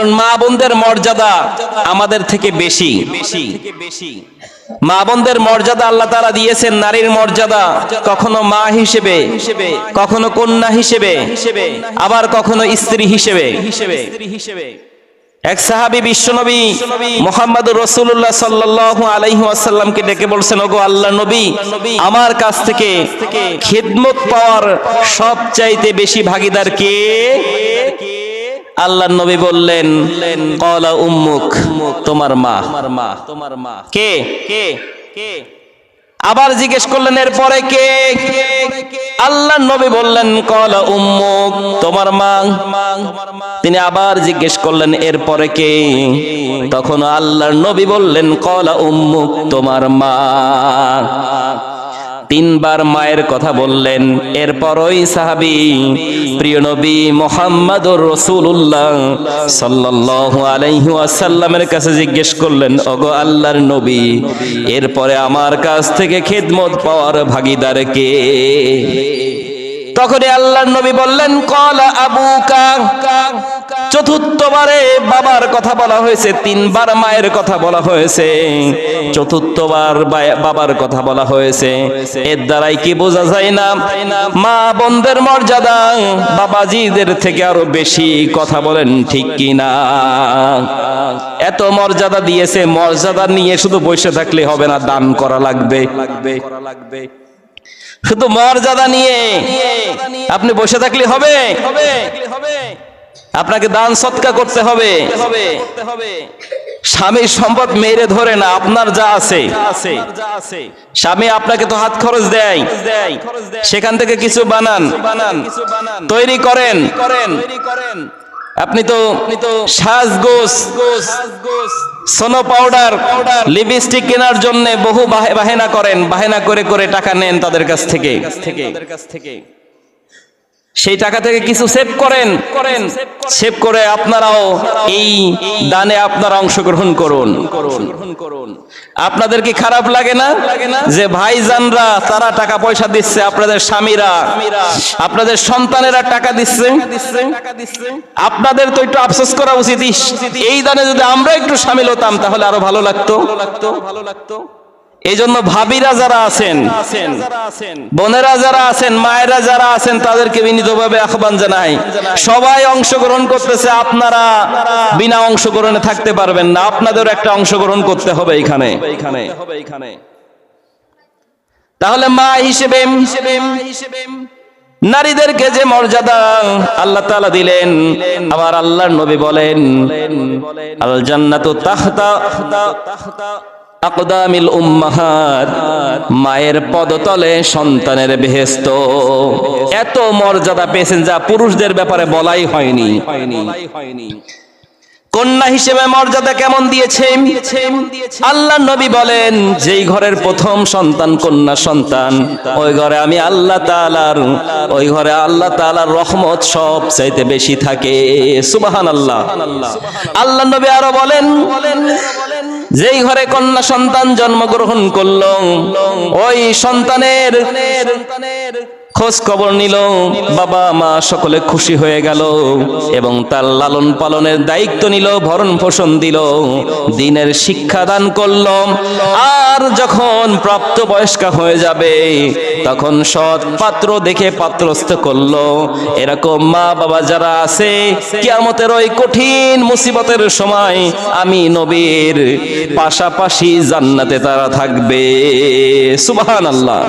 কারণ মা বোনদের মর্যাদা আমাদের থেকে বেশি। মা বোনদের মর্যাদা আল্লাহ তারা দিয়েছেন নারীর মর্যাদা কখনো মা হিসেবে, কখনো কন্যা হিসেবে, আবার কখনো স্ত্রী হিসেবে। এক সাহাবী বিশ্বনবী মোহাম্মদ রসুল্লাহ সাল্লাল্লাহু আলাইহি ওয়াসাল্লামকে ডেকে বলছেন, ওগো আল্লাহ নবী, আমার কাছ থেকে খিদমত পাওয়ার সবচাইতে বেশি ভাগিদার কে? আল্লাহ নবী বললেন কলা উম্মুক তোমার মা। তোমার মা কে? কে? কে? আবার জিজ্ঞেস করলেন এরপরে কে? আল্লাহ নবী বললেন কলা উম্মুক তোমার মা। তিনি আবার জিজ্ঞেস করলেন এরপরে কে? তখন আল্লাহর নবী বললেন কলা উম্মুক তোমার মা। তিনবার মায়ের কথা বললেন। এরপর ওই সাহাবি, প্রিয় নবী মোহাম্মদ রসুল্লাহ সাল্লাল্লাহু আলাইহি ওয়াসাল্লামের কাছে জিজ্ঞেস করলেন, ওগো আল্লাহর নবী, এরপরে আমার কাছ থেকে খেদমত পাওয়ার ভাগিদার কে? তখনই আল্লাহর নবী বললেন, কলা আবুকা। চতুর্থবারে বাবার কথা বলা হয়েছে, তিনবার মায়ের কথা বলা হয়েছে। চতুর্থবার বাবার কথা বলা হয়েছে। এর দ্বারাই কি বোঝা যায় না? মা বোনদের মর্যাদা, বাবাজিদের থেকে আরও বেশি কথা বলেন ঠিক কি না এত মর্যাদা দিয়েছে, মর্যাদা নিয়ে শুধু বসে থাকলে হবে না, দান করা লাগবে লাগবে লাগবে। শুধু মর্যাদা নিয়ে আপনি বসে থাকলে হবে? আপনাকে দান সৎকা করতে হবে। স্বামীর সম্পদ মেরে ধরে না, আপনার যা আছে। স্বামী আপনাকে তো হাত খরচ দেয়। সেখান থেকে কিছু বানান, তৈরি করেন। আপনি তো সাজগোস সোনো পাউডার, লিপস্টিক কেনার জন্য বহু বাহে- বাহেনা করেন, বাহেনা করে করে টাকা নেন তাদের কাছ থেকে। সেই টাকা থেকে কিছু সেভ করেন। করেন সেভ করে আপনারাও এই দানে আপনারা অংশগ্রহণ করুন। আপনাদের কি খারাপ লাগে না যে ভাইজানরা তারা টাকা পয়সা দিচ্ছে, আপনাদের স্বামীরা? আপনাদের সন্তানেরা টাকা দিচ্ছে? আপনাদের তো একটু আফসোস করা উচিত। এই দানে যদি আমরা একটু সামিল হতাম, তাহলে আরও ভালো লাগতো ভালো লাগতো। এই জন্য ভাবিরা যারা আছেন, বোনেরা যারা আছেন, মায়েরা যারা আছেন, তাদেরকে বিনীতভাবে আহ্বান জানাই। সবাই অংশগ্রহণ করতেছে, আপনারা বিনা অংশগ্রহণে থাকতে পারবেন না আপনাদের একটা অংশগ্রহণ করতে হবে এখানে। তাহলে মা হিসেবে, নারীদেরকে যে মর্যাদা আল্লাহ তাআলা দিলেন, আবার আল্লাহর নবী বলেন, আল জান্নাতু তাহতা আকদামিল উম্মাহাত, মায়ের পদতলে সন্তানের বেহেস্ত এত মর্যাদা পেয়েছেন যা পুরুষদের ব্যাপারে বলাই হয়নি। কন্যা হিসেবে মর্যাদা কেমন দিয়েছে? আল্লাহ নবী বলেন, যেই ঘরের প্রথম সন্তান কন্যা সন্তান, ওই ঘরে আমি আল্লাহ তাআলার, ওই ঘরে আল্লাহ তাআলার রহমত সব চাইতে বেশি থাকে। সুবাহান আল্লাহ আল্লাহ নবী আরও বলেন যেই ঘরে কন্যা সন্তান জন্মগ্রহণ করল ওই সন্তানের খোঁজ খবর নিল। বাবা মা সকলে খুশি হয়ে গেল এবং তার লালন পালনের দায়িত্ব নিল, ভরণ পোষণ দিল, দিনের শিক্ষা দান করল। আর যখন প্রাপ্ত বয়স্কা হয়ে যাবে, তখন সৎ পাত্র দেখে পাত্রস্থ করল। এরকম মা বাবা যারা আছে, কিয়ামতের ওই কঠিন মুসিবতের সময় আমি নবীর পাশাপাশি জান্নাতে তারা থাকবে। সুবহানাল্লাহ।